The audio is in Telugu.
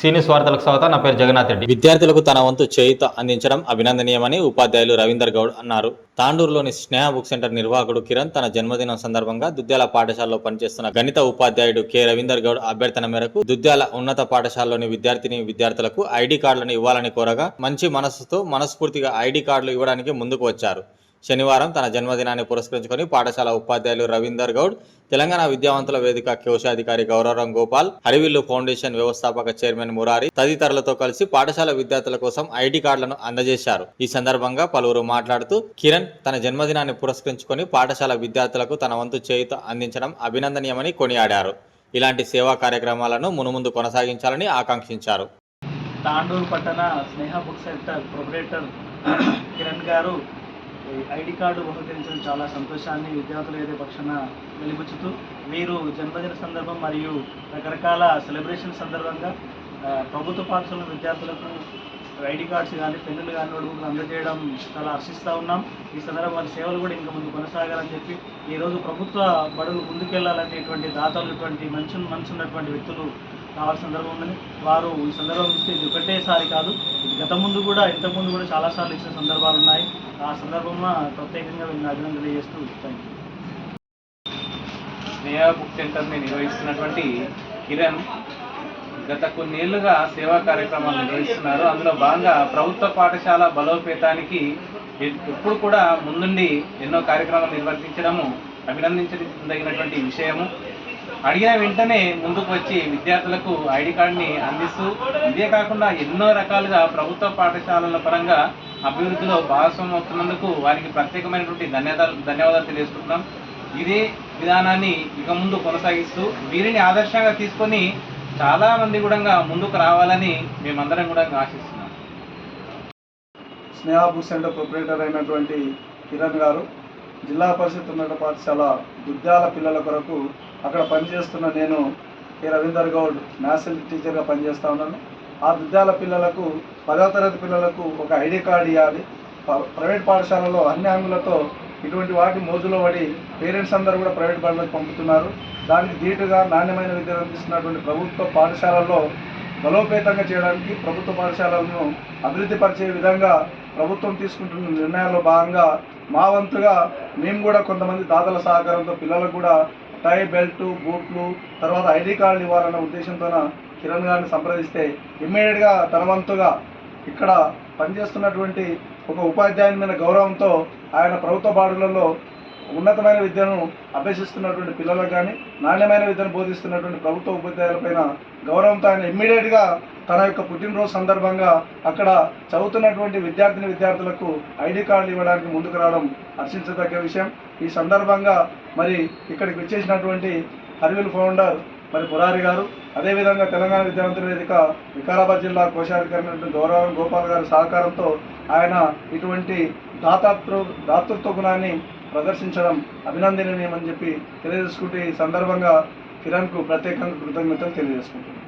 సీనియస్ వార్తలకు స్వాగతం నా పేరు జగన్నాథ్ రెడ్డి. విద్యార్థులకు తన వంతు చేయుత అందించడం అభినందనీయమని ఉపాధ్యాయులు రవీందర్ గౌడ్ అన్నారు. తాండూరులోని స్నేహ బుక్ సెంటర్ నిర్వాహకుడు కిరణ్ తన జన్మదినం సందర్భంగా దుద్యాల పాఠశాలలో పనిచేస్తున్న గణిత ఉపాధ్యాయుడు కె. రవీందర్ గౌడ్ అభ్యర్థన మేరకు దుద్యాల ఉన్నత పాఠశాలలోని విద్యార్థిని విద్యార్థులకు ఐడి కార్డులను ఇవ్వాలని కోరగా మంచి మనస్సుతో మనస్ఫూర్తిగా ఐడి కార్డులు ఇవ్వడానికి ముందుకు వచ్చారు. శనివారం తన జన్మదినాన్ని పురస్కరించుకొని పాఠశాల ఉపాధ్యాయులు రవీందర్ గౌడ్ తెలంగాణ విద్యావంతుల వేదిక కోశాధికారి గౌరవరం గోపాల్ హరివిల్లు ఫౌండేషన్ వ్యవస్థాపక చైర్మన్ మురారి తదితరులతో కలిసి పాఠశాల విద్యార్థుల కోసం ఐడి కార్డులను అందజేశారు. ఈ సందర్భంగా పలువురు మాట్లాడుతూ కిరణ్ తన జన్మదినాన్ని పురస్కరించుకొని పాఠశాల విద్యార్థులకు తన వంతు చేయుత అందించడం అభినందనీయమని కొనియాడారు. ఇలాంటి సేవా కార్యక్రమాలను మునుముందు కొనసాగించాలని ఆకాంక్షించారు. తాండూరు పట్టణ Sneha book centre proprietor Kiran garu ID card బహుకరించడం చాలా సంతోషాన్ని విద్యార్థులు ఏదే పక్షాన వెలిబుచ్చుతూ వీరు జన్మదిన సందర్భం మరియు రకరకాల సెలబ్రేషన్ సందర్భంగా ప్రభుత్వ పాఠశాల విద్యార్థులకు ఐడి కార్డ్స్ కానీ పెన్నులు కానీ నోట్బుక్లు అందజేయడం చాలా హర్షిస్తూ ఉన్నాం. ఈ సందర్భంగా వారి సేవలు కూడా ఇంకా ముందు కొనసాగాలని చెప్పి ఈరోజు ప్రభుత్వ బడులు ముందుకెళ్ళాలనేటువంటి దాతలు ఇటువంటి మంచి మనసున్నటువంటి వ్యక్తులు రావాల్సిన సందర్భం ఉందని. వారు ఈ సందర్భం ఇస్తే ఇది ఒకటేసారి కాదు. ఇది గత ముందు కూడా ఇంతకుముందు కూడా చాలాసార్లు ఇచ్చిన సందర్భాలు ఉన్నాయి. ఆ సందర్భంలో ప్రత్యేకంగా వీళ్ళని అభినందన తెలియజేస్తూ థ్యాంక్ యూ స్నేహ బుక్ సెంటర్ని నిర్వహిస్తున్నటువంటి కిరణ్ గత కొన్నేళ్ళుగా సేవా కార్యక్రమాలు నిర్వహిస్తున్నారు. అందులో భాగంగా ప్రభుత్వ పాఠశాల బలోపేతానికి ఎప్పుడు కూడా ముందుండి ఎన్నో కార్యక్రమాలు నిర్వర్తించడము అభినందించదగినటువంటి విషయము. అడిగిన వెంటనే ముందుకు వచ్చి విద్యార్థులకు ఐడి కార్డుని అందిస్తూ ఇదే కాకుండా ఎన్నో రకాలుగా ప్రభుత్వ పాఠశాలల పరంగా అభివృద్ధిలో భాగస్వామ్యం అవుతున్నందుకు వారికి ప్రత్యేకమైనటువంటి ధన్యవాదాలు ధన్యవాదాలు తెలియజేసుకుంటున్నాం. ఇదే విధానాన్ని ఇక ముందు కొనసాగిస్తూ వీరిని ఆదర్శంగా తీసుకొని చాలా మంది కూడా ముందుకు రావాలని మేమందరం కూడా ఆశిస్తున్నాం. స్నేహ బుక్ సెంటర్ ప్రొపరేటర్ అయినటువంటి కిరణ్ గారు జిల్లా పరిషత్ ఉన్నత పాఠశాల దుర్గాల పిల్లల కొరకు అక్కడ పనిచేస్తున్న నేను కె. రవీందర్ గౌడ్ మ్యాథ్స్ టీచర్గా పనిచేస్తూ ఉన్నాను. ఆ విద్యాలయ పిల్లలకు పదవ తరగతి పిల్లలకు ఒక ఐడి కార్డు ఇవ్వాలి ప్రైవేట్ పాఠశాలలో అన్ని అంగులతో ఇటువంటి వాటి మోజులో పడి పేరెంట్స్ అందరూ కూడా ప్రైవేట్ బడులకు పంపుతున్నారు. దానికి ధీటుగా నాణ్యమైన విద్యను అందిస్తున్నటువంటి ప్రభుత్వ పాఠశాలల్లో బలోపేతంగా చేయడానికి ప్రభుత్వ పాఠశాలలను అభివృద్ధి పరిచే విధంగా ప్రభుత్వం తీసుకుంటున్న నిర్ణయాల్లో భాగంగా మా వంతుగా మేము కూడా కొంతమంది దాతల సహకారంతో పిల్లలకు కూడా టై బెల్ట్ బూట్లు తర్వాత ఐడి కార్డులు ఇవ్వాలన్న ఉద్దేశంతో కిరణ్ గారిని సంప్రదిస్తే ఇమ్మీడియట్గా తన వంతుగా ఇక్కడ పనిచేస్తున్నటువంటి ఒక ఉపాధ్యాయుని మీద గౌరవంతో ఆయన ప్రభుత్వ బాడులలో ఉన్నతమైన విద్యను అభ్యసిస్తున్నటువంటి పిల్లలకు కానీ నాణ్యమైన విద్యను బోధిస్తున్నటువంటి ప్రభుత్వ ఉపాధ్యాయులపైన గౌరవంతో ఆయన ఇమ్మీడియట్గా తన యొక్క పుట్టినరోజు సందర్భంగా అక్కడ చదువుతున్నటువంటి విద్యార్థిని విద్యార్థులకు ఐడి కార్డులు ఇవ్వడానికి ముందుకు రావడం హర్షించదగ్గ విషయం. ఈ సందర్భంగా మరి ఇక్కడికి వచ్చేసినటువంటి హర్విల్ ఫౌండర్ మరి పురారి గారు అదేవిధంగా తెలంగాణ విద్యావంతుల వేదిక వికారాబాద్ జిల్లా కోశాధికారి గౌరవం గోపాల్ గారి సహకారంతో ఆయన ఇటువంటి దాతృ దాతృత్వ గుణాన్ని ప్రదర్శించడం అభినందనీయమని చెప్పి తెలియజేసుకుంటే ఈ సందర్భంగా కిరణ్కు ప్రత్యేకంగా కృతజ్ఞతలు తెలియజేసుకుంటున్నాను.